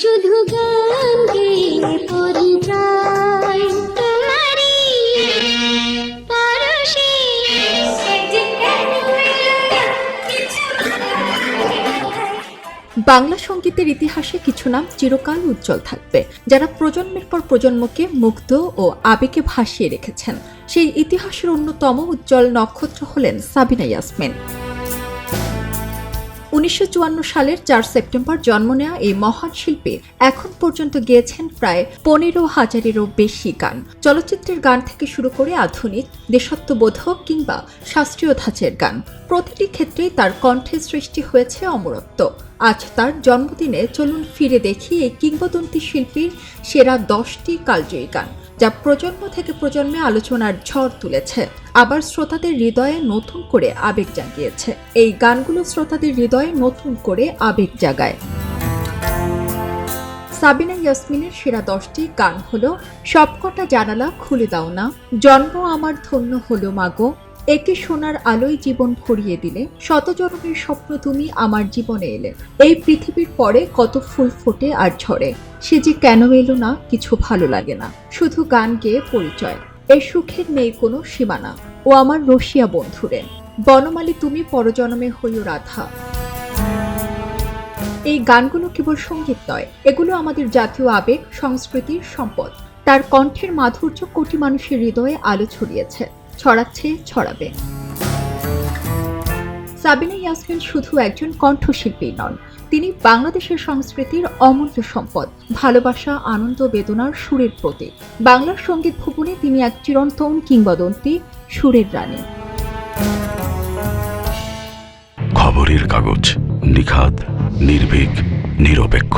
শুধু গান গেয়ে বাংলা সঙ্গীতের ইতিহাসে কিছু নাম চিরকাল উজ্জ্বল থাকবে, যারা প্রজন্মের পর প্রজন্মকে মুগ্ধ ও আবেগে ভাসিয়ে রেখেছেন। সেই ইতিহাসের অন্যতম উজ্জ্বল নক্ষত্র হলেন সাবিনা ইয়াসমিন। উনিশশো চুয়ান্ন সালের চার সেপ্টেম্বর জন্ম নেওয়া এই মহান শিল্পী এখন পর্যন্ত গেয়েছেন প্রায় পনেরো হাজারেরও বেশি গান। চলচ্চিত্রের গান থেকে শুরু করে আধুনিক, দেশাত্মবোধক কিংবা শাস্ত্রীয় ধাঁচের গান। প্রতিটি ক্ষেত্রেই তার কণ্ঠে সৃষ্টি হয়েছে অমরত্ব। আজ তার জন্মদিনে চলুন ফিরে দেখি এই কিংবদন্তি শিল্পীর সেরা দশটি কালজয়ী গান, যা প্রজন্ম থেকে প্রজন্মে আলোচনার ঝড় তুলেছে। আবার শ্রোতাদের হৃদয়ে নতুন করে আবেগ জাগিয়েছে। এই গানগুলো শ্রোতাদের হৃদয়ে নতুন করে আবেগ জাগায়। সাবিনা ইয়াসমিনের সেরা দশটি গান হলো, সবকটা জানালা খুলে দাও না, জন্ম আমার ধন্য হলো মাগো একে সোনার আলোয় জীবন ভরিয়ে দিলে শত জন্মের স্বপ্ন তুমি আমার জীবনে এলে। এই পৃথিবীর পরে কত ফুল ফোটে আর ঝরে, সে যে কেন এলো না কিছু ভালো লাগে না। শুধু গান গেয়ে পরিচয় এই সুখের নেই কোনো সীমানা। ও আমার রসিয়া বন্ধুরে, বনমালী তুমি পরজন্মে হইও রাধা। এই গানগুলো কেবল সংগীত নয়, এগুলো আমাদের জাতীয় আবেগ, সংস্কৃতির সম্পদ। তার কণ্ঠের মাধুর্য কোটি মানুষের হৃদয়ে আলো ছড়িয়েছে। ছড়াচ্ছে, ছড়াবে। সাবিনা ইয়াসমিন শুধু একজন কণ্ঠশিল্পী নন, তিনি বাংলাদেশের সংস্কৃতির অমূল্য সম্পদ, ভালোবাসা, আনন্দ, বেদনার সুরের প্রতীক। বাংলার সংগীত ভুবনে তিনি এক চিরন্তন কিংবদন্তি, সুরের রানী। খবরের কাগজ নিখাত নির্ভীক, নিরপেক্ষ।